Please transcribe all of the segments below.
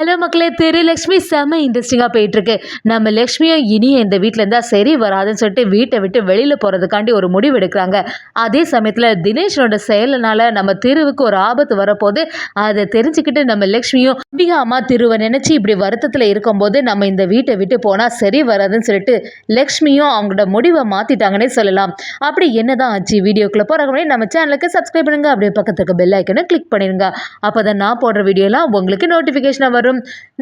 Hello மக்களே திரு லக்ஷ்மி. செம்ம இன்ட்ரெஸ்டிங்காக போயிட்டுருக்கு. நம்ம லக்ஷ்மியும் இனியும் இந்த வீட்டில் இருந்தால் சரி வராதுன்னு சொல்லிட்டு வீட்டை விட்டு வெளியில் போகிறதுக்காண்டி ஒரு முடிவு எடுக்கிறாங்க. அதே சமயத்தில் தினேஷனோட செயலினால நம்ம தெருவுக்கு ஒரு ஆபத்து வரப்போது அதை தெரிஞ்சுக்கிட்டு நம்ம லக்ஷ்மியும் அம்பிகா அம்மா திருவை நினச்சி இப்படி வருத்தத்தில் இருக்கும்போது நம்ம இந்த வீட்டை விட்டு போனால் சரி வராதுன்னு சொல்லிட்டு லக்ஷ்மியும் அவங்களோட முடிவை மாற்றிட்டாங்கன்னே சொல்லலாம். அப்படி என்னதான் ஆச்சு வீடியோக்குள்ளே போகிறவங்களே நம்ம சேனலுக்கு சப்ஸ்கிரைப் பண்ணுங்கள் அப்படியே பக்கத்துக்கு பெல் ஐக்கனை கிளிக் பண்ணிடுங்க. அப்போ தான் நான் போடுற வீடியோலாம் உங்களுக்கு நோட்டிஃபிகேஷனாக வரும்.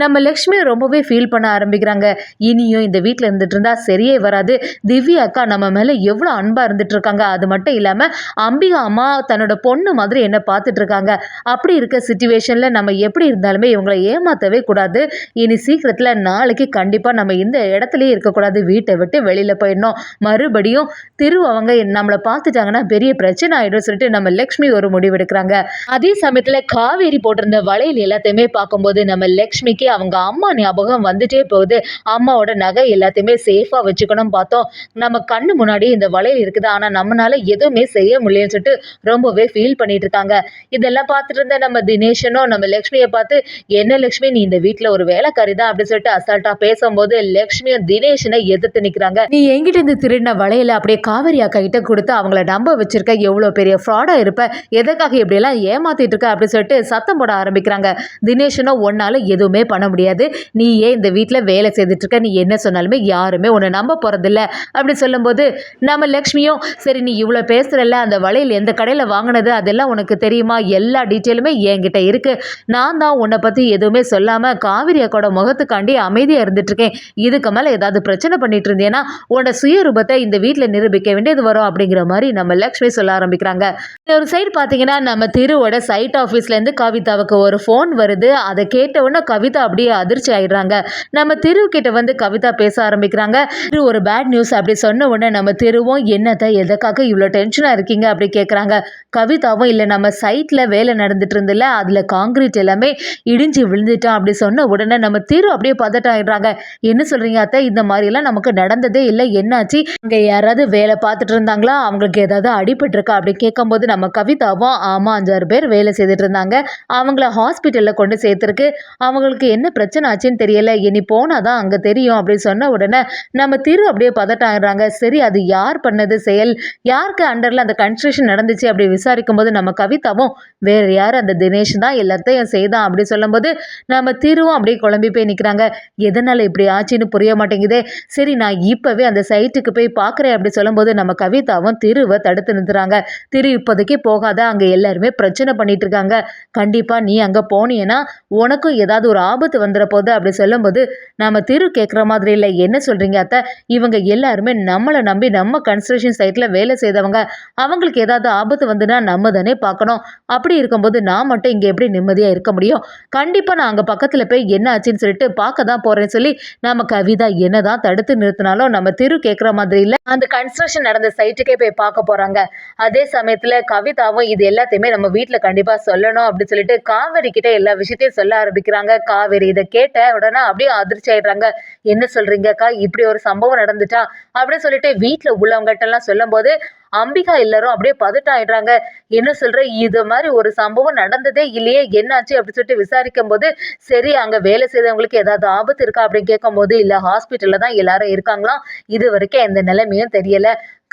நம்ம லக்ஷ்மி ரொம்பவே ஃபீல் பண்ண ஆரம்பிக்கிறாங்க. இனியும் இந்த வீட்டில் இருந்துட்டு இருந்தால் சரியே வராது. திவ்யா அக்கா நம்ம மேலே எவ்வளோ அன்பாக இருந்துட்டு இருக்காங்க. அது மட்டும் இல்லாமல் அம்பிகா அம்மா தன்னோட பொண்ணு மாதிரி என்ன பார்த்துட்டு இருக்காங்க. அப்படி இருக்க சுச்சுவேஷனில் நம்ம எப்படி இருந்தாலுமே இவங்களை ஏமாற்றவே கூடாது. இனி சீக்கிரத்தில் நாளைக்கு கண்டிப்பாக நம்ம இந்த இடத்துலையே இருக்கக்கூடாது. வீட்டை விட்டு வெளியில் போயிடணும். மறுபடியும் திரு அவங்க நம்மளை பார்த்துட்டாங்கன்னா பெரிய பிரச்சனை ஆகிடும் சொல்லிட்டு நம்ம லக்ஷ்மி ஒரு முடிவெடுக்கிறாங்க அதே சமயத்தில் காவேரி போட்டிருந்த வளையல் எல்லாத்தையுமே பார்க்கும்போது நம்ம லக்ஷ்மிக்கு அவங்க அம்மா ஞாபகம் வந்துட்டே போகுது. அம்மாவோட நகை எல்லாத்தையுமே சேஃபாக வச்சுக்கணும் பார்த்தோம். நம்ம கண்ணு முன்னாடி இந்த வளையல் இருக்குது. ஆனால் நம்மளால எதுவுமே செய்ய முடியலன்னு சொல்லிட்டு ரொம்பவே ஃபீல் பண்ணிட்டு இருக்காங்க. இதெல்லாம் பார்த்துட்டு இருந்த நம்ம தினேஷனும் நம்ம லக்ஷ்மியை பார்த்து என்ன லக்ஷ்மி நீ இந்த வீட்டில் ஒரு வேலைக்காரி தான்? அப்படின்னு சொல்லிட்டு அசால்ட்டாக பேசும்போது லக்ஷ்மியும் தினேஷனை எதிர்த்து நிற்கிறாங்க நீ எங்கிட்ட இருந்து திருடின வளையல அப்படியே காவேரி அக்கா கிட்ட கொடுத்து அவங்கள நம்ப வச்சிருக்க? எவ்வளோ பெரிய ஃப்ராடாக இருப்ப? எதுக்காக இப்படியெல்லாம் ஏமாத்திட்டு இருக்க? அப்படின்னு சொல்லிட்டு சத்தம் போட ஆரம்பிக்கிறாங்க. தினேஷனும் ஒன்னால எதுவுமே பண்ண முடியாது. நீ ஏன் இந்த வீட்டில் வேலை செய்துட்டு இருக்க நீ என்ன சொன்னாலுமே யாருமே உன்னை நம்ப போகிறதில்ல அப்படி சொல்லும்போது நம்ம லக்ஷ்மியும் சரி நீ இவ்வளோ பேசுகிறல்ல அந்த வளையல் எந்த கடையில் வாங்கினது அதெல்லாம் உனக்கு தெரியுமா? எல்லா டீட்டெயிலுமே என்கிட்ட இருக்குது நான் தான் உன்னை பற்றி எதுவுமே சொல்லாமல் காவிரி அக்கோட முகத்துக்காண்டி அமைதியாக இருந்துட்டுருக்கேன். இதுக்கு மேலே ஏதாவது பிரச்சனை பண்ணிட்டு இருந்தேன்னா உன்னோட சுயரூபத்தை இந்த வீட்டில் நிரூபிக்க வேண்டியது வரும் அப்படிங்கிற மாதிரி நம்ம லக்ஷ்மி சொல்ல ஆரம்பிக்கிறாங்க. ஒரு சைடு பார்த்தீங்கன்னா நம்ம திருவோட சைட் ஆஃபீஸ்லேருந்து கவிதாவுக்கு ஒரு ஃபோன் வருது. அதை கேட்ட உடனே கவிதா அப்படியே அதிர்ச்சி ஆயிடுறாங்க. நம்ம திரு கிட்ட வந்து கவிதா பேச ஆரம்பிக்கிறாங்க. திரு ஒரு பேட் நியூஸ் அப்படி சொன்ன உடனே நம்ம திருவும் என்னத்தை எதுக்காக இவ்வளோ டென்ஷனாக இருக்கீங்க? அப்படி கேட்குறாங்க கவிதாவும் இல்லை நம்ம சைட்டில் வேலை நடந்துட்டு இருந்தில்ல அதில் காங்கிரீட் எல்லாமே இடிஞ்சு விழுந்துட்டான் அப்படி சொன்ன உடனே நம்ம திரு அப்படியே பதட்டம் ஆயிடுறாங்க. என்ன சொல்கிறீங்க அத்தை? இந்த மாதிரிலாம் நமக்கு நடந்ததே இல்லை. என்னாச்சு? அங்கே யாராவது வேலை பார்த்துட்டு இருந்தாங்களா? அவங்களுக்கு ஏதாவது அடிபட்டிருக்கா? அப்படி கேட்கும்போது நம்ம நம்ம கவிதாவும் ஆமாம் அஞ்சாறு பேர் வேலை செய்துட்டு இருந்தாங்க. அவங்கள ஹாஸ்பிட்டலில் கொண்டு சேர்த்துருக்கு. அவங்களுக்கு என்ன பிரச்சனை ஆச்சுன்னு தெரியல. இனி போனால் தான் அங்கே தெரியும் அப்படின்னு சொன்ன உடனே நம்ம திரு அப்படியே பதட்டம் சரி அது யார் பண்ணது செயல்? யாருக்கு அண்டரில் அந்த கன்ஸ்ட்ரக்ஷன் நடந்துச்சு அப்படி விசாரிக்கும் போது நம்ம கவிதாவும் வேறு யார்? அந்த தினேஷ் தான் எல்லாத்தையும் செய்தான் அப்படி சொல்லும்போது நம்ம திருவும் அப்படியே குழம்பி போய் நிற்கிறாங்க எதனால் இப்படி ஆச்சுன்னு புரிய மாட்டேங்குதே. சரி நான் இப்போவே அந்த சைட்டுக்கு போய் பார்க்குறேன் அப்படி சொல்லும்போது நம்ம கவிதாவும் திருவை தடுத்து நிறுத்துறாங்க. திரு இப்போதைக்கு போகாத அங்கே எல்லாருமே பிரச்சனை பண்ணிட்டு இருக்காங்க கண்டிப்பாக நீ அங்கே போனியன்னா உனக்கும் ஏதாவது ஒரு ஆபத்து வந்துட போகுது அப்படி சொல்லும்போது நம்ம திரு கேட்குற மாதிரி இல்லை. என்ன சொல்கிறீங்க அத்தை? இவங்க எல்லாருமே நம்மளை நம்பி நம்ம கன்ஸ்ட்ரக்ஷன் சைட்டில் வேலை செய்தவங்க. அவங்களுக்கு ஏதாவது ஆபத்து வந்துன்னா நம்ம தானே பார்க்கணும். அப்படி இருக்கும்போது நான் மட்டும் இங்கே எப்படி நிம்மதியாக இருக்க முடியும்? கண்டிப்பாக நான் அங்கே பக்கத்தில் போய் என்ன ஆச்சுன்னு சொல்லிட்டு பார்க்க தான் போகிறேன்னு சொல்லி நம்ம கவிதா என்ன தான் தடுத்து நிறுத்தினாலும் நம்ம திரு கேட்குற மாதிரி இல்லை. அந்த கன்ஸ்ட்ரக்ஷன் நடந்த சைட்டுக்கே போய் பார்க்க போகிறாங்க அதே சமயத்தில் கவிதாவும் இது எல்லாத்தையுமே நம்ம வீட்டில் கண்டிப்பாக சொல்லணும் அப்படின்னு சொல்லிட்டு காவேரி கிட்ட எல்லா விஷயத்தையும் சொல்ல ஆரம்பிக்கிறாங்க. காவேரி இதை கேட்ட உடனே அப்படியே அதிர்ச்சி ஆயிடுறாங்க. என்ன சொல்றீங்கக்கா? இப்படி ஒரு சம்பவம் நடந்துட்டா அப்படின்னு சொல்லிட்டு வீட்டில் உள்ளவங்ககிட்ட எல்லாம் சொல்லும்போது அம்பிகா எல்லாரும் அப்படியே பதட்டம் ஆயிடுறாங்க என்ன சொல்ற? இது மாதிரி ஒரு சம்பவம் நடந்ததே இல்லையே என்னாச்சு அப்படின்னு சொல்லிட்டு விசாரிக்கும் போது சரி அங்க வேலை செய்தவங்களுக்கு ஏதாவது ஆபத்து இருக்கா அப்படின்னு கேட்கும்போது இல்ல ஹாஸ்பிட்டல்ல தான் எல்லாரும் இருக்காங்களாம். இது வரைக்கும் எந்த நிலைமையும் தெரியல.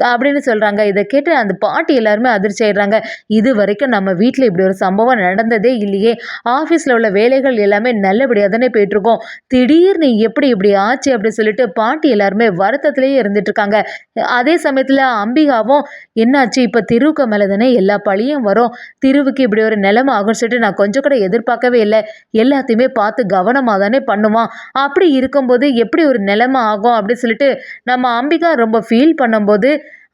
அப்படின்னு சொல்கிறாங்க இதை கேட்டு அந்த பாட்டி எல்லாருமே அதிர்ச்சி ஆயிடுறாங்க. இது வரைக்கும் நம்ம வீட்டில் இப்படி ஒரு சம்பவம் நடந்ததே இல்லையே. ஆஃபீஸில் உள்ள வேலைகள் எல்லாமே நல்லபடியாக தானே போயிட்டுருக்கோம். திடீர்னு எப்படி இப்படி ஆச்சு அப்படின்னு சொல்லிட்டு பாட்டி எல்லாருமே வருத்தத்திலேயே இருந்துட்டு இருக்காங்க. அதே சமயத்தில் அம்பிகாவும் என்னாச்சு? இப்போ திருவுக்கு மேலே தானே எல்லா பழியும் வரும். திருவுக்கு இப்படி ஒரு நிலைமை ஆகும்னு சொல்லிட்டு நான் கொஞ்சம் கூட எதிர்பார்க்கவே இல்லை. எல்லாத்தையுமே பார்த்து கவனமாக தானே பண்ணுவான். அப்படி இருக்கும்போது எப்படி ஒரு நிலைமை ஆகும் அப்படின்னு சொல்லிட்டு நம்ம அம்பிகா ரொம்ப ஃபீல் பண்ணும்போது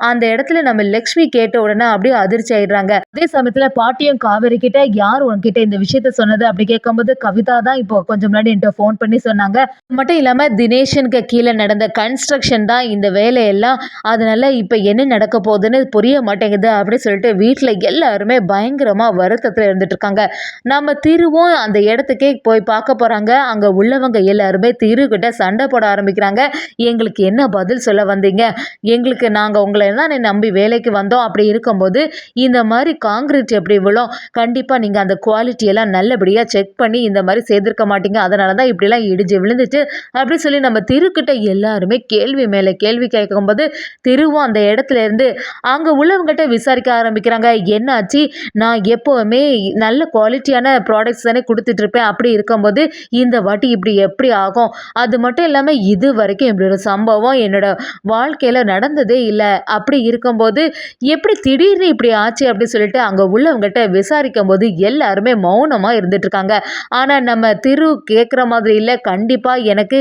அந்த இடத்துல நம்ம லக்ஷ்மி கேட்ட உடனே அப்படியே அதிர்ச்சி ஆயிடுறாங்க. அதே சமயத்துல பாட்டியும் காவேரி கிட்ட யார் உன்கிட்ட இந்த விஷயத்த சொன்னது? அப்படி கேட்கும்போது கவிதா தான் இப்போ கொஞ்சம் முன்னாடி என்கிட்ட ஃபோன் பண்ணி சொன்னாங்க. மட்டும் இல்லாம தினேஷனுக்கு கீழே நடந்த கன்ஸ்ட்ரக்ஷன் தான் இந்த வேலையெல்லாம். அதனால இப்போ என்ன நடக்க போகுதுன்னு புரிய மாட்டேங்குது அப்படின்னு சொல்லிட்டு வீட்டில் எல்லாருமே பயங்கரமா வருத்தத்தில் இருந்துட்டு இருக்காங்க. நம்ம திருவும் அந்த இடத்துக்கே போய் பார்க்க போறாங்க. அங்க உள்ளவங்க எல்லாருமே திரு கிட்ட சண்டை போட ஆரம்பிக்கிறாங்க. எங்களுக்கு என்ன பதில் சொல்ல வந்தீங்க? எங்களுக்கு நாங்கள் உங்களை தான் நம்பி வேலைக்கு வந்தோம் அப்படி இருக்கும்போது இந்த மாதிரி காங்கிரீட் எப்படி விழும்? கண்டிப்பாக நீங்கள் அந்த குவாலிட்டி எல்லாம் நல்லபடியாக செக் பண்ணி இந்த மாதிரி சேர்த்துருக்க மாட்டீங்க. அதனால தான் இப்படிலாம் இடிஞ்சு விழுந்துச்சு. அப்படி சொல்லி நம்ம திருக்கிட்ட எல்லாருமே கேள்வி மேலே கேள்வி கேட்கும்போது திருவும் அந்த இடத்துல இருந்து அங்கே உள்ளவங்ககிட்ட விசாரிக்க ஆரம்பிக்கிறாங்க. என்னாச்சு? நான் எப்போவுமே நல்ல குவாலிட்டியான ப்ராடக்ட்ஸ் தானே கொடுத்துட்ருப்பேன் அப்படி இருக்கும்போது இந்த வாட்டி இப்படி எப்படி ஆகும்? அது மட்டும் இல்லாமல் இது வரைக்கும் இப்படி ஒரு சம்பவம் என்னோட வாழ்க்கையில் நடந்ததே இல்லை. அப்படி இருக்கும்போது எப்படி திடீர்னு இப்படி ஆச்சு அப்படின்னு சொல்லிட்டு அங்கே உள்ளவங்ககிட்ட விசாரிக்கும் போது எல்லாருமே மௌனமாக இருந்துட்டுருக்காங்க. ஆனால் நம்ம திரு கேட்குற மாதிரி இல்லை. கண்டிப்பாக எனக்கு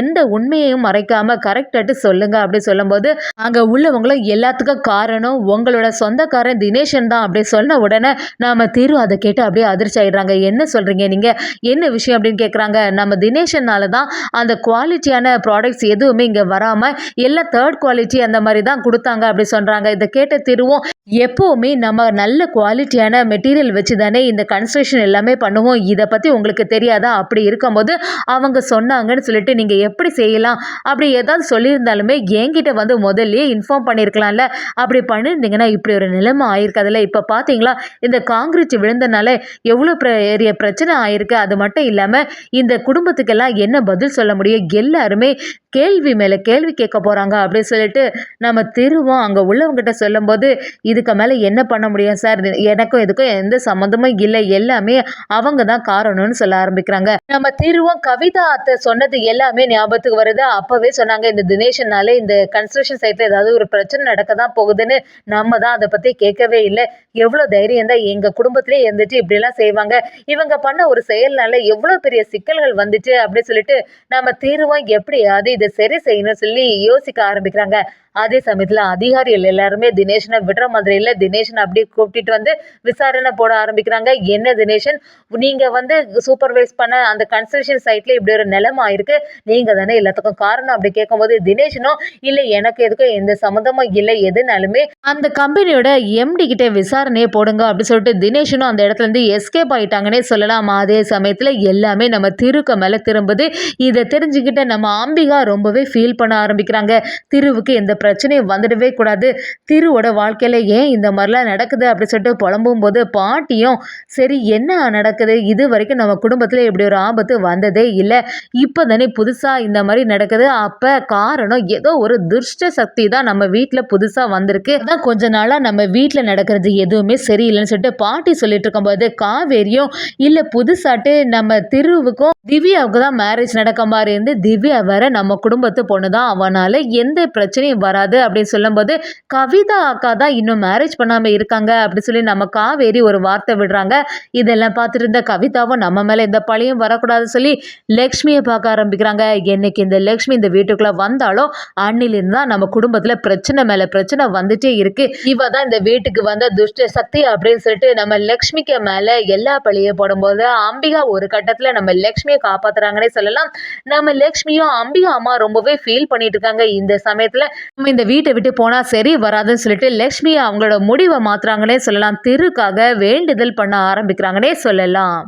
எந்த உண்மையையும் மறைக்காமல் கரெக்டாட்டு சொல்லுங்க அப்படி சொல்லும்போது அங்கே உள்ளவங்களும் எல்லாத்துக்கும் காரணம் உங்களோட சொந்தக்காரன் தினேஷன் தான் அப்படி சொன்ன உடனே நம்ம திரு அதை கேட்டு அப்படியே அதிர்ச்சி ஆயிடுறாங்க. என்ன சொல்கிறீங்க நீங்கள் என்ன விஷயம் அப்படின்னு கேட்குறாங்க நம்ம தினேஷனால தான் அந்த குவாலிட்டியான ப்ராடக்ட்ஸ் எதுவுமே இங்கே வராமல் எல்லாம் தேர்ட் குவாலிட்டி அந்த மாதிரி தான் கொடுத்தாங்க. அப்படி சொல்கிறாங்க இதை கேட்ட திருவும் எப்போவுமே நம்ம நல்ல குவாலிட்டியான மெட்டீரியல் வச்சு தானே இந்த கன்ஸ்ட்ரக்ஷன் எல்லாமே பண்ணுவோம். இதை பற்றி உங்களுக்கு தெரியாதா? அப்படி இருக்கும்போது அவங்க சொன்னாங்கன்னு சொல்லிட்டு நீங்கள் எப்படி செய்யலாம்? அப்படி ஏதாவது சொல்லியிருந்தாலுமே என்கிட்ட வந்து முதல்லயே இன்ஃபார்ம் பண்ணியிருக்கலாம்ல. அப்படி பண்ணியிருந்தீங்கன்னா இப்படி ஒரு நிலைமை ஆயிருக்காதுல்ல. இப்போ பார்த்தீங்களா இந்த காங்கிரீட் விழுந்தனால எவ்வளோ பெரிய பிரச்சனை ஆயிருக்கு. அது மட்டும் இல்லாமல் இந்த குடும்பத்துக்கெல்லாம் என்ன பதில் சொல்ல முடியும்? எல்லாருமே கேள்வி மேலே கேள்வி கேட்க போகிறாங்க அப்படின்னு சொல்லிட்டு நம்ம திரு திருவோம் அங்கே உள்ளவங்ககிட்ட சொல்லும்போது இதுக்கு மேலே என்ன பண்ண முடியும் சார்? எனக்கும் இதுக்கும் எந்த சம்மந்தமும் இல்லை. எல்லாமே அவங்க தான் காரணம்னு சொல்ல ஆரம்பிக்கிறாங்க. நம்ம திருவோம் கவிதா அத்தை சொன்னது எல்லாமே ஞாபகத்துக்கு வருது? அப்போவே சொன்னாங்க இந்த தினேஷனால இந்த கன்ஸ்ட்ரக்ஷன் சைட்டில் ஏதாவது ஒரு பிரச்சனை நடக்க தான் போகுதுன்னு. நம்ம தான் அதை பற்றி கேட்கவே இல்லை. எவ்வளோ தைரியம் தான் எங்கள் குடும்பத்திலே இருந்துட்டு இப்படிலாம் செய்வாங்க. இவங்க பண்ண ஒரு செயல்னால எவ்வளோ பெரிய சிக்கல்கள் வந்துச்சு அப்படின்னு சொல்லிட்டு நம்ம தீர்வோம் எப்படியாவது இதை சரி செய்யணும்னு சொல்லி யோசிக்க ஆரம்பிக்கிறாங்க. அதே சமயத்தில் அதிகாரிகள் எல்லாருமே தினேஷனை விடுற மாதிரி இல்லை. தினேஷனை அப்படியே கூப்பிட்டுட்டு வந்து விசாரணை போட ஆரம்பிக்கிறாங்க. என்ன தினேஷன்? நீங்கள் வந்து சூப்பர்வைஸ் பண்ண அந்த கன்ஸ்ட்ரக்ஷன் சைட்டில் இப்படி ஒரு நிலைமை ஆயிருக்கு. நீங்கள் தானே எல்லாத்துக்கும் காரணம் அப்படி கேட்கும்போது தினேஷனும் இல்லை எனக்கு எதுக்கும் எந்த சம்மந்தமும் இல்லை. எதுனாலுமே அந்த கம்பெனியோட எம்டி கிட்ட விசாரணையே போடுங்க அப்படின்னு சொல்லிட்டு தினேஷனும் அந்த இடத்துல இருந்து எஸ்கேப் ஆயிட்டாங்கன்னே சொல்லலாம். அதே சமயத்தில் எல்லாமே நம்ம திருக்க மேலே திரும்புது. இதை தெரிஞ்சுக்கிட்ட நம்ம அம்பிகா ரொம்பவே ஃபீல் பண்ண ஆரம்பிக்கிறாங்க. திருவுக்கு எந்த பிரச்சனையும் வந்துடவே கூடாது. திருவோட வாழ்க்கையில் ஏன் இந்த மாதிரிலாம் நடக்குது அப்படி சொல்லிட்டு புலம்பும் போது பாட்டியும் சரி என்ன நடக்குது? இது வரைக்கும் நம்ம குடும்பத்தில் இப்படி ஒரு ஆபத்து வந்ததே இல்லை. இப்போ தானே புதுசாக இந்த மாதிரி நடக்குது. அப்போ காரணம் ஏதோ ஒரு துஷ்ட சக்தி தான் நம்ம வீட்டில் புதுசாக வந்திருக்கு. அதான் கொஞ்ச நாளாக நம்ம வீட்டில் நடக்கிறது எதுவுமே சரியில்லைன்னு சொல்லிட்டு பாட்டி சொல்லிட்டு இருக்கும்போது காவேரியும் இல்லை புதுசாட்டு நம்ம திருவுக்கும் திவ்யாவுக்கு தான் மேரேஜ் நடக்க மாதிரி இருந்து திவ்யா வேற நம்ம குடும்பத்து பொண்ணு தான். அவனால் எந்த பிரச்சனையும் வராது அப்படின்னு சொல்லும்போது கவிதா அக்கா தான் இன்னும் மேரேஜ் பண்ணாமல் இருக்காங்க அப்படின்னு சொல்லி நம்ம காவேரி ஒரு வார்த்தை விடுறாங்க. இதெல்லாம் பார்த்துட்டு இருந்த கவிதாவும் நம்ம மேலே இந்த பழியும் வரக்கூடாது சொல்லி லக்ஷ்மியை பார்க்க ஆரம்பிக்கிறாங்க. என்னைக்கு இந்த லக்ஷ்மி இந்த வீட்டுக்குள்ளே வந்தாலும் அன்னிலிருந்து தான் நம்ம குடும்பத்தில் பிரச்சனை மேலே பிரச்சனை வந்துட்டே இருக்கு. இவ தான் இந்த வீட்டுக்கு வந்த துஷ்ட சக்தி அப்படின்னு சொல்லிட்டு நம்ம லக்ஷ்மிக்கு மேலே எல்லா பழியும் போடும்போது அம்பிகா ஒரு கட்டத்தில் நம்ம லக்ஷ்மியை காப்பாத்துறாங்கன்னே சொல்லலாம். நம்ம லக்ஷ்மியும் அம்பிகா அம்மா ரொம்பவே ஃபீல் பண்ணிட்டு இருக்காங்க. இந்த சமயத்தில் நம்ம இந்த வீட்டை விட்டு போனால் சரி வராதுன்னு சொல்லிட்டு லக்ஷ்மி அவங்களோட முடிவை மாற்றுறாங்கன்னே சொல்லலாம். திருக்காக வேண்டுதல் பண்ண ஆரம்பிக்கிறாங்கன்னே சொல்லலாம்.